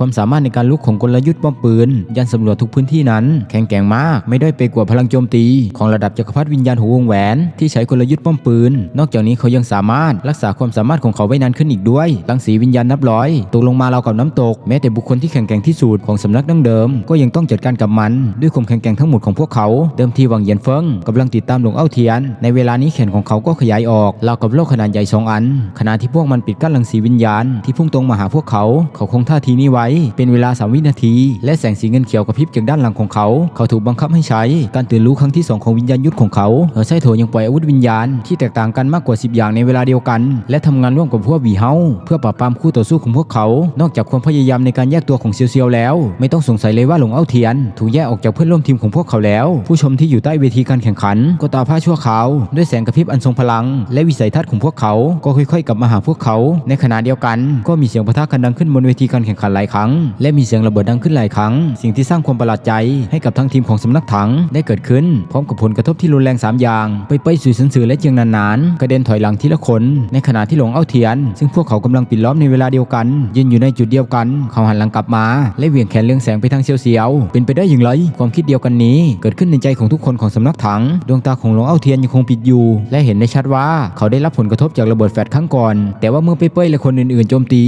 ความสามารถในการลุกของกลยุทธ์ป้อมปืน ยันสำรวจทุกพื้นที่นั้น แข็งแกร่งมาก ไม่ได้อยไปกว่าพลังโจมตี ของระดับจักรพรรดิวิญญาณหูวงแหวน ที่ใช้กลยุทธ์ป้อมปืน นอกจากนี้เขายังสามารถรักษาความสามารถของเขาไว้นานขึ้นอีกด้วยรังสีวิญญาณนับร้อยตกลงมาเรากับน้ำตก แม้แต่บุคคลที่แข็งแกร่งที่สุดของสำนักดั้งเดิม ก็ยังต้องจัดการกับมัน ด้วยความแข็งแกร่งทั้งหมดของพวกเขา เดิมทีหวังเยียนเฟิงกำลังติดตามหลวงเอ้าเทียน ในเวลานี้แขนของเขาก็ขยายออกราวกับโลกขนาดใหญ่สองอันขณะที่พวกมันปิดกั้นรังสีวิญญาณที่พุ่งตรงมาหาพวกเขา เขาคงท่าทีนี้ไว้เป็นเวลาสามวินาที และแสงสีเงินเขียวกระพริบจากด้านหลังของเขา เขาถูกบังคับให้ใช้ การตื่นรู้ครั้งที่สองของวิญญาณยุทธของเขาเฮอไซโถยังปล่อยอาวุธวิญญาณที่แตกต่างกันมากกว่า 10 อย่างในเวลาเดียวกัน และทำงานร่วมกับพวกวีเฮาเพื่อปราบปรามคู่ต่อสู้ของพวกเขา นอกจากความพยายามในการแยกตัวของเซียวเซียวแล้ว ไม่ต้องสงสัยเลยว่าหลงเอ้าเทียน ถูกแยกออกจากเพื่อนร่วมทีมของพวกเขาแล้ว ผู้ชมที่อยู่ใต้เวทีการแข่งขัน ก็ตาผ้าชั่วขาวด้วยแสงกระพริบอันทรงพลัง และวิสัยทัศน์ของพวกเขาก็ค่อยๆกลับมาหาพวกเขา ในขณะเดียวกัน ก็มีเสียงปะทะกันดังขึ้นบนเวทีการแข่งขันหลายครั้งและมีเสียงระเบิดดังขึ้นหลายครั้ง สิ่งที่สร้างความประหลาดใจให้กับทั้งทีมของสำนักถังได้เกิดขึ้น พร้อมกับผลกระทบที่รุนแรงสามอย่าง ไปไปสู่สันสื่อและเจียงนานๆ กระเด็นถอยหลังทีละคน ในขณะที่หลงเอ้าเทียน ซึ่งพวกเขากำลังปิดล้อมในเวลาเดียวกัน ยืนอยู่ในจุดเดียวกัน เขาหันหลังกลับมา และเหวี่ยงแขนเรืองแสงไปทางเซียวเซียวๆเป็นไปได้อย่างไร ความคิดเดียวกันนี้เกิดขึ้นในใจของทุกคนของสำนักถัง ดวงตาของหลงเอ้าเทียนยังคงปิดอยู่ และเห็นได้ชัดว่าเขาได้รับผลกระทบจากระเบิดแฟลชครั้งก่อน แต่ว่าเมื่อเป้ยๆและคนอื่นๆโจมตี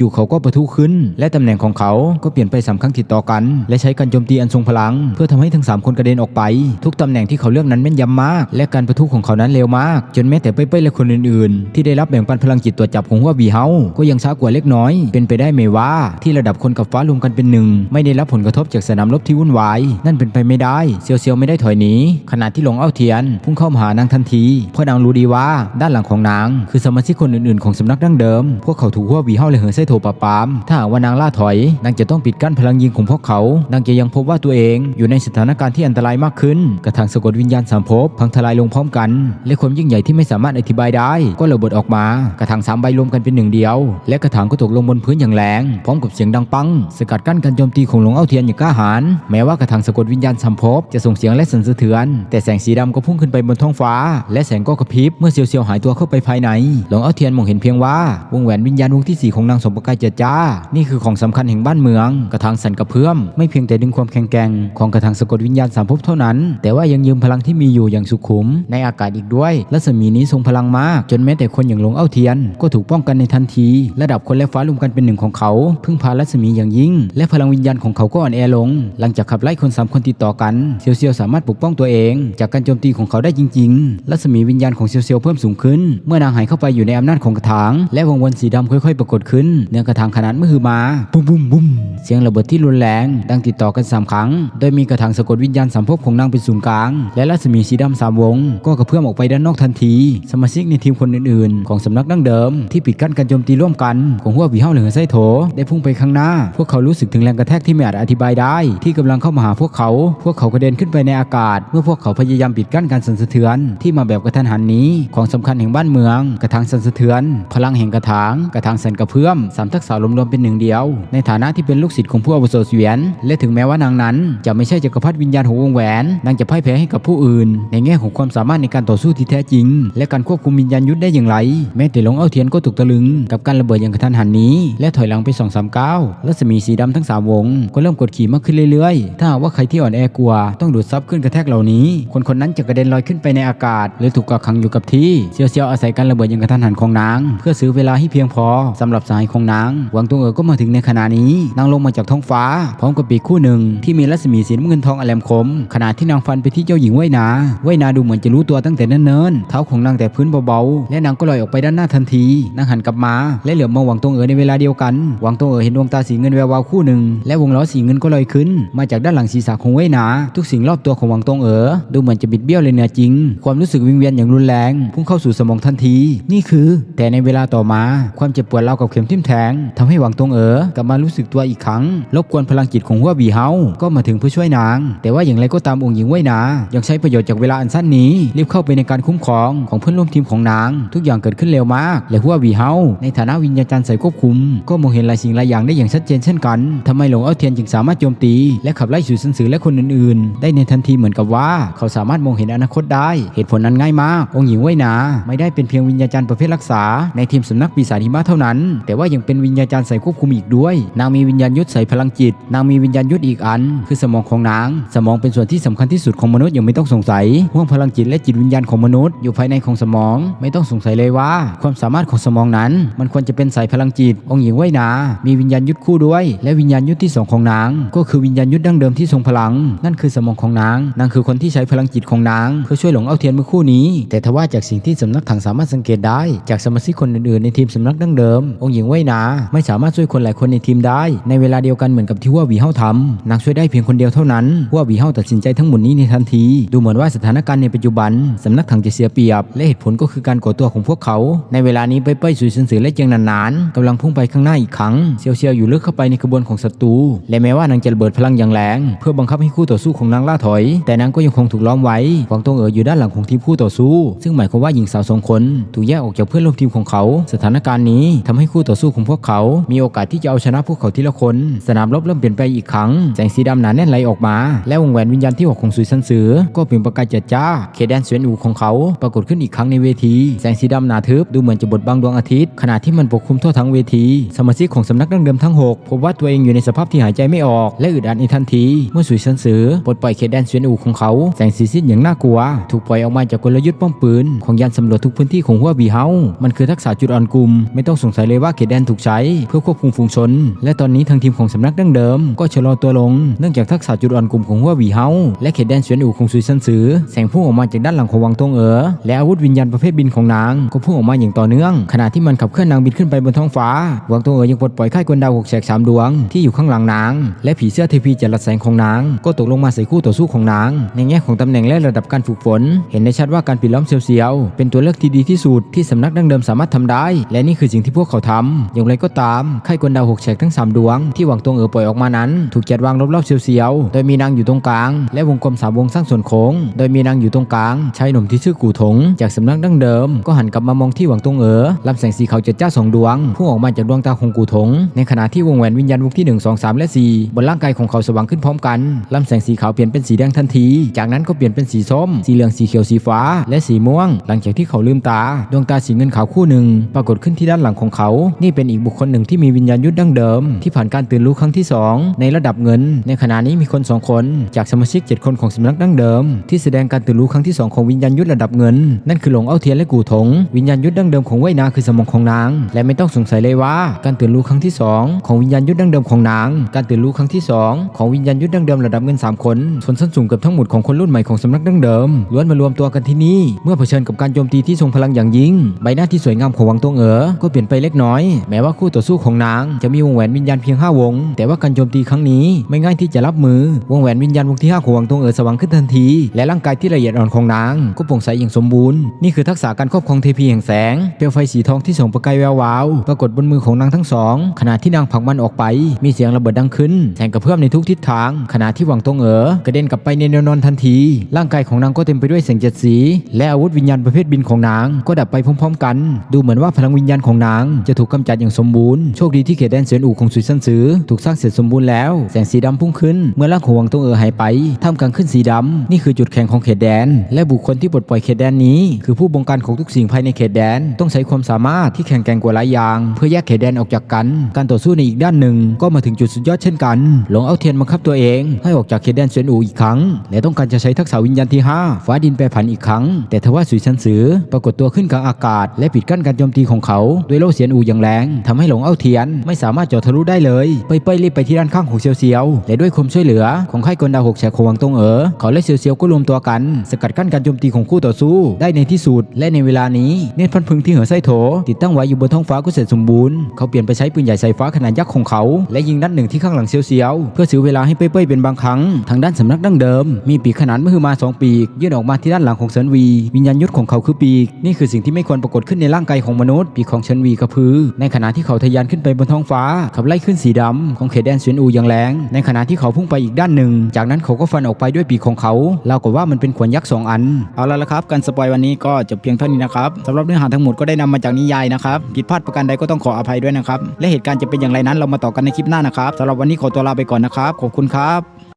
จู่ๆเขาก็ประทุขึ้น และตำแหน่งน่งของเขาก็เปลี่ยนไปสามครั้งติดต่อกัน และใช้การโจมตีอันทรงพลัง เพื่อทำให้ทั้งสามคนกระเด็นออกไป ทุกตำแหน่งที่เขาเลือกนั้นแม่นยำมาก และการประทุของเขานั้นเร็วมาก จนแม้แต่เป้ยๆและคนอื่นๆ ที่ได้รับแบ่งปันพลังจิตตัวจับของหัวบีเฮาก็ยังช้ากว่าเล็กน้อย เป็นไปได้ไหมว่า ที่ระดับคนกับฟ้ารวมกันเป็นหนึ่งไม่ได้รับผลกระทบจากสนามรบที่วุ่นวายนั่นเป็นไปไม่ได้เซียวเซียวไม่ได้ถอยหนีขณะที่หลงเอ้าเทียน พุ่งเข้ามาหานางทันทีเพราะนางรู้ดีว่าด้านหลังของนาง คือสมาชิกคนอื่นๆ ของสำนักดั้งเดิม พวกเขาถูกหัวบีเฮาและเหินไส้โถปปามถ้าหากว่านางล่าถอยนางจะต้องปิดกั้นพลังยิงของพวกเขา นางจะยังพบว่าตัวเองอยู่ในสถานการณ์ที่อันตรายมากขึ้น กระทั่งสะกดวิญญาณสามภพพังทลายลงพร้อมกัน และความยิ่งใหญ่ที่ไม่สามารถอธิบายได้ ก็ระเบิดออกมา กระถางสามใบรวมกันเป็นหนึ่งเดียว และกระถางก็ตกลงบนพื้นอย่างแรงพร้อมกับเสียงดังปัง สกัดกั้นการโจมตีของหลวงเอ้าเทียนอย่างกล้าหาญแม้ว่ากระถางสะกดวิญญาณสามภพจะส่งเสียงและสั่นสะเทือน แต่แสงสีดำก็พุ่งขึ้นไปบนท้องฟ้า และแสงก็กระพริบเมื่อเซียวๆหายตัวเข้าไปภายในหลวงเอ้าเทียนมองเห็นเพียงว่าวงแหวนวิญญาณวงที่สี่ของนางสมประกายเจจ้านี่คือของสำคัญแห่งบ้านเมือง กระถางสันกระเพื่อม ไม่เพียงแต่ดึงความแข็งแกร่งของกระถางสะกดวิญญาณสามภพเท่านั้น แต่ว่ายังยืมพลังที่มีอยู่อย่างสุขุม ในอากาศอีกด้วย รัศมีนี้ทรงพลังมาก จนแม้แต่คนอย่างหลวงเอ้าเทียน ก็ถูกป้องกันในทันที ระดับคนและฟ้ารวมกันเป็นหนึ่งของเขา พึ่งพารัศมีอย่างยิ่ง และพลังวิญญาณของเขาก็อ่อนแอลง หลังจากขับไล่คนสามคนติดต่อกันเซียวเซียวสามารถปกป้องตัวเอง จากการโจมตีของเขาได้จริง ๆ รัศมีวิญญาณของเซียวเซียวเพิ่มสูงขึ้น เมื่อนางหายเข้าไปอยู่ในอำนาจของกระถาง และวงวนสีดำค่อยๆ ปรากฏขึ้นเนื้อกระถางขนาดมือมาบุ้มบุ้มบุ้มเสียงระเบิดที่รุนแรง ดังติดต่อกันสามครั้ง โดยมีกระถางสะกดวิญญาณสามภพของนางเป็นศูนย์กลาง และรัศมีสีดำสามวง ก็กระเพื่อมออกไปด้านนอกทันที สมาชิกในทีมคนอื่นๆ ของสำนักดั้งเดิม ที่ปิดกั้นการโจมตีร่วมกันของหัวผีเฮาเหลือไส้โถ ได้พุ่งไปข้างหน้า พวกเขารู้สึกถึงแรงกระแทกที่ไม่อาจอธิบายได้ ที่กำลังเข้ามาหาพวกเขา พวกเขากระเด็นขึ้นไปในอากาศ เมื่อพวกเขาพยายามปิดกั้นการสั่นสะเทือน ที่มาแบบกระทันหันนี้ของสำคัญแห่งบ้านเมือง กระถางสั่นสะเทือน พลังแห่งกระถาง กระถางสั่นกระเพื่อมสามทักษะรวมๆเป็นหนึ่งเดียวในฐานะที่เป็นลูกศิษย์ของผู้อาวุโสเสวียน และถึงแม้ว่านางนั้น จะไม่ใช่จักรพรรดิวิญญาณหัววงแหวน นางจะพ่ายแพ้ให้กับผู้อื่น ในแง่ของความสามารถในการต่อสู้ที่แท้จริง และการควบคุมวิญญาณยุทธได้อย่างไร แม้แต่หลงเอาเทียนก็ตกตะลึง กับการระเบิดอย่างกระทันหันนี้ และถอยหลังไปสองสามก้าวรัศมีสีดำทั้งสามวง ก็เริ่มกดขี่มากขึ้นเรื่อยๆ ถ้าว่าใครที่อ่อนแอกลัว ต้องดูดซับขึ้นกระแทกเหล่านี้ คนคนนั้นจะกระเด็นลอยขึ้นไปในอากาศ หรือถูกกักขังอยู่กับที่เซียวเซียวอาศัยการระเบิดอย่างกระทันหันของนาง เพื่อซื้อเวลาให้เพียงพอสำหรับสายของนางหวังตงเอ๋อก็มาถึงในขณะนี้นางลงมาจากท้องฟ้า พร้อมกับปีกคู่หนึ่งที่มีรัศมีสีน้ำเงินทองอแลมคม ขณะที่นางฟันไปที่เจ้าหญิงไวนาไวนาดูเหมือนจะรู้ตัวตั้งแต่เนิ่นๆเท้าของนางแต่พื้นเบาๆ และนางก็ลอยออกไปด้านหน้าทันที นางหันกลับมา และเหลือบมองหวังตงเอ๋อในเวลาเดียวกัน หวังตงเอ๋อเห็นดวงตาสีเงินแวววาวคู่หนึ่ง และวงล้อสีเงินก็ลอยขึ้น มาจากด้านหลังศีรษะของไวนา ทุกสิ่งรอบตัวของหวังตงเอ๋อดูเหมือนจะบิดเบี้ยวเลยเนี่ยจริง ความรู้สึกวิงเวียนอย่างรุนแรงพุ่งเข้าสู่สมองทันที นี่คือ แต่ในเวลาต่อมา ความเจ็บปวดรากับเข็มทิ่มแทงทำให้หวังตงเอ๋อกัลับมารู้สึกตัวอีกครั้งรบกวนพลังจิตของหัวบีเฮาก็มาถึงเพื่อช่วยนาง แต่ว่าอย่างไรก็ตามองค์หญิงไว้นา ยังใช้ประโยชน์จากเวลาอันสั้นนี้รีบเข้าไปในการคุ้มครองของเพื่อนร่วมทีมของนาง ทุกอย่างเกิดขึ้นเร็วมาก และหัวบีเฮาในฐานะวิญญาจารย์ใส่ควบคุม ก็มองเห็นหลายสิ่งหลายอย่างได้อย่างชัดเจนเช่นกันทำไมหลงเอาเทียนจึงสามารถโจมตี และขับไล่สู่ซันสือและคนอื่นๆ ได้ในทันทีเหมือนกับว่า เขาสามารถมองเห็นอนาคตได้ เหตุผลนั้นง่ายมาก องค์หญิงไว้นา ไม่ได้เป็นเพียงวิญญาจารย์ประเภทรักษา ในทีมสำนักปีศาจหิมะเท่านั้น แต่ว่ายังเป็นวิญญาจารย์ใส่ควบคุมอีกด้วยนางมีวิญญาณยุทธใส่พลังจิต นางมีวิญญาณยุทธอีกอัน คือสมองของนาง สมองเป็นส่วนที่สำคัญที่สุดของมนุษย์ยังไม่ต้องสงสัยห่วงพลังจิตและจิตวิญญาณของมนุษย์อยู่ภายในของสมอง ไม่ต้องสงสัยเลยว่า ความสามารถของสมองนั้น มันควรจะเป็นสายพลังจิต องค์หญิงไว้นา มีวิญญาณยุทธคู่ด้วย และวิญญาณยุทธที่สองของนาง ก็คือวิญญาณยุทธดั้งเดิมที่ทรงพลัง นั่นคือสมองของนาง นางคือคนที่ใช้พลังจิตของนาง เพื่อช่วยหลงเอาเทียนเมื่อคู่นี้ แต่ทว่าจากสิ่งที่สำนักถังสามารถสังเกตได้ จากสมาชิกคนอื่นๆในทีมสำนักดั้งเดิม องค์หญิงไว้นา ไม่สามารถช่วยคนหลายคนในทีมได้ ในเวลาเดียวกันเหมือนกับที่ว่าวีเฮาทำนางช่วยได้เพียงคนเดียวเท่านั้นว่าวีเฮาตัดสินใจทั้งหมดนี้ในทันที ดูเหมือนว่าสถานการณ์ในปัจจุบันสำนักถังจะเสียเปรียบ และเหตุผลก็คือการก่อตัวของพวกเขา ในเวลานี้เป้ยเป้ยสุยสันสือและเจียงนานๆกำลังพุ่งไปข้างหน้าอีกครั้งเซียวเซียวอยู่ลึกเข้าไปในกระบวนของศัตรูและแม้ว่านางจะระเบิดพลังอย่างแรงเพื่อบังคับให้คู่ต่อสู้ของนางล่าถอย แต่นางก็ยังคงถูกล้อมไว้หวังตงเอ๋ออยู่ด้านหลังของทีมคู่ต่อสู้ ซึ่งหมายความว่าหญิงสาวสองคนถูกแยกออกจากเพื่อนร่วมทีมของเขา สถานการณ์นี้ทำให้คู่ต่อสู้ของพวกเขา มีโอกาสที่จะเอาชนะพวกเขาทีละคน สนามรบเริ่มเปลี่ยนไปอีกครั้ง แสงสีดำหนาแน่นไหลออกมา และวงแหวนวิญญาณที่หกของสุยซันเสือ ก็เปล่งประกายจิดจ้าเคแดนเสวียนอูของเขา ปรากฏขึ้นอีกครั้งในเวที แสงสีดำหนาทึบดูเหมือนจะบดบังดวงอาทิตย์ ขณะที่มันปกคลุมทั่วทั้งเวที สมาชิกของสำนักดั้งเดิมทั้งหกพบว่าตัวเองอยู่ในสภาพที่หายใจไม่ออก และอึดอัดในทันที เมื่อสุยซันเสือปลดปล่อยเคแดนเสวียนอูของเขา แสงสีสิ้นอย่างน่ากลัว ถูกปล่อยออกมาจากกลยุทธ์ป้อมปืน ของยานสำรวจทุกพื้นที่ของหัวบีเฮามันคือทักษะจุดอ่อนกลุ่ม ไม่ต้องสงสัยเลยว่าเขตแดนถูกใช้ เพื่อควบคุมฝูงชนและตอนนี้ทางทีมของสำนักดั้งเดิม ก็ชะลอตัวลง เนื่องจากทักษะจุดอ่อนกลุ่มของหัวบีเฮาและเขตแดนเสวียนอูของซุยซันซือแสงพุ่งออกมาจากด้านหลังของวังตงเอ๋อและอาวุธวิญญาณประเภทบินของนาง ก็พุ่งออกมาอย่างต่อเนื่อง ขณะที่มันขับเคลื่อนนางบินขึ้นไปบนท้องฟ้าวังตงเอ๋อยังปลดปล่อยค่ายกวนดาวหกแฉกสามดวงที่อยู่ข้างหลังนาง และผีเสื้อเทพีจัดรัดแสงของนาง ก็ตกลงมาใส่คู่ต่อสู้ของนาง ในแง่ของตำแหน่งและระดับการฝึกฝน เห็นได้ชัดว่าการปิดล้อมเซียวๆเป็นตัวเลือกที่ดีที่สุดที่สำนักดั้งเดิมสามารถทำได้ และนี่คือสิ่งที่พวกเขาทำอย่างไรก็ตามค่ายกวนดาวหกแฉกทั้งสามดวงที่หวังตงเอ๋อปล่อยออกมานั้น ถูกจัดวางรอบๆเซียวๆ โดยมีนางอยู่ตรงกลาง และวงกลมสามวงสร้างส่วนโค้ง โดยมีนางอยู่ตรงกลางชายหนุ่มที่ชื่อกู่ถง จากสำนักดั้งเดิม ก็หันกลับมามองที่หวังตงเอ๋อลำแสงสีขาวเจิดจ้าสองดวงพุ่งออกมาจากดวงตาของกู่ถง ในขณะที่วงแหวนวิญญาณวงที่ 1 2 3 และ 4 บนร่างกายของเขาสว่างขึ้นพร้อมกันลำแสงสีขาวเปลี่ยนเป็นสีแดงทันที จากนั้นก็เปลี่ยนเป็นสีส้ม สีเหลืองสีเขียวสีฟ้า และสีม่วง หลังจากที่เขาลืมตา ดวงตาสีเงินขาวคู่หนึ่งปรากฏขึ้นที่ด้านหลังของเขา นี่เป็นอีกบุคคลหนึ่งที่มีวิญญาณยุทธดั้งเดิม ที่ผ่านการตื่นรู้ครั้งที่ 2 ในระดับเงิน ในขณะนี้มีคน 2 คน จากสมาชิก 7 คนของสำนักดั้งเดิม ที่แสดงการตื่นรู้ครั้งที่ 2 ของวิญญาณยุทธระดับเงิน นั่นคือหลงเอาเทียนและกู่ถง วิญญาณยุทธดั้งเดิมของเว่ยนาคือสมองของนาง และไม่ต้องสงสัยเลยว่า การตื่นรู้ครั้งที่ 2 ของวิญญาณยุทธดั้งเดิมของนาง การตื่นรู้ครั้งที่ 2 ของวิญญาณยุทธดั้งเดิมระดับเงิน 3 คนส่วนส้นสูงกับทั้งหมดของคนรุ่นใหม่ของสำนักดั้งเดิมล้วนมารวมตัวกันที่นี่เมื่อเผชิญกับการโจมตีที่ทรงพลังอย่างยิ่ง ใบหน้าที่สวยงามของวังตงเอ๋อก็เปลี่ยนไปเล็กน้อย แม้ว่าคู่ต่อสู้ของนางจะมีวงแหวนวิญญาณเพียง 5 วง แต่ว่าการโจมตีครั้งนี้ไม่ง่ายที่จะรับมือ วงแหวนวิญญาณวงที่5ของวังตงเอ๋อสว่างขึ้นทันที และร่างกายที่ละเอียดอ่อนของนาง ก็โปร่งใสอย่างสมบูรณ์ นี่คือทักษะการครอบครองเทพีแห่งแสง เปลวไฟสีทองที่ส่องประกายแวววาว ปรากฏบนมือของนางทั้งสอง ขณะที่นางผลักมันออกไป มีเสียงระเบิดดังขึ้น แสงกระเพื่อมในทุกทิศทาง ขณะที่หวังตรงเอ๋อกระเด็นกลับไปในแนวนอนทันที ร่างกายของนางก็เต็มไปด้วยแสงเจ็ดสี และอาวุธวิญญาณประเภทบินของนาง ก็ดับไปพร้อม ๆ กัน ดูเหมือนว่าพลังวิญญาณของนางจะถูกกำจัดอย่างสมบูรณ์ โชคดีที่เขตแดนเฉียนอู่ของสุยซันซือถูกสร้างเสร็จสมบูรณ์แล้ว แสงสีดำพุ่งขึ้น เมื่อร่างของหวังตงเออหายไปท่ามกลางขึ้นสีดำนี่คือจุดแข็งของเขตแดน และบุคคลที่ปลดปล่อยเขตแดนนี้ คือผู้บงการของทุกสิ่งภายในเขตแดน ต้องใช้ความสามารถที่แข็งแกร่งกว่าหลายอย่าง เพื่อแยกเขตแดนออกจากกัน การต่อสู้ในอีกด้านหนึ่ง ก็มาถึงจุดสุดยอดเช่นกัน หลงเอาเทียนบังคับตัวเอง ให้ออกจากเขตแดนเสวียนอู่อีกครั้ง และต้องการจะใช้ทักษะวิญญาณที่5ฟ้าดินแปรผันอีกครั้ง แต่ทว่าสุยชันสือปรากฏตัวขึ้นกลางอากาศ และปิดกั้นการโจมตีของเขาด้วยโล่เสียนอู่อย่างแรงทำให้หลงเอาเทียนไม่สามารถเจาะทะลุได้เลย เป้ยเป้ยรีบไปที่ด้านข้างของเซียวเซียวและด้วยความช่วยเหลือของค่ายกลดาวหกแฉกของวังตงเอ๋อเขาและเซียวเซียวก็รวมตัวกัน สกัดกั้นการโจมตีของคู่ต่อสู้ ได้ในที่สุด และในเวลานี้เนตรพันพึงที่เหอไส้โถ ติดตั้งไว้อยู่บนท้องฟ้าก็เสร็จสมบูรณ์เขาเปลี่ยนไปใช้ปืนใหญ่สายฟ้าขนาดยักษ์ของเขา และยิงด้านหนึ่งที่ข้างหลังเซียวเซียวเพื่อซื้อเวลาให้เป้ยเป้ยเป็นบางครั้ง ทางด้านสำนักดั้งเดิม มีปีกขนาดมหึมาสองปีกยื่นออกมาที่ด้านหลังของเซินวี วิญญาณยุทธของเขาคือปีก นี่คือสิ่งที่ไม่ควรปรากฏขึ้นในร่างกายของมนุษย์ปีกของเซินวีกระพือ ในขณะที่เขาทะยานขึ้นไปบนท้องฟ้าขับไล่ขึ้นสีดำของเขตแดนเซียนอูอย่างแรง ในขณะที่เขาพุ่งไปอีกด้านหนึ่ง จากนั้นเขาก็ฟันออกไปด้วยปีกของเขาเราวกับว่ามันเป็นขวานยักษ์สองอัน เอาละละครับ การสปอยวันนี้ก็จบเพียงเท่านี้นะครับสำหรับเนื้อหาทั้งหมดก็ได้นำมาจากนิยายนะครับผิดพลาดประการใดก็ต้องขออภัยด้วยนะครับและเหตุการณ์จะเป็นอย่างไรนั้นเรามาต่อกันในคลิปหน้านะครับสำหรับวันนี้ขอตัวลาไปก่อนนะครับขอบคุณครับ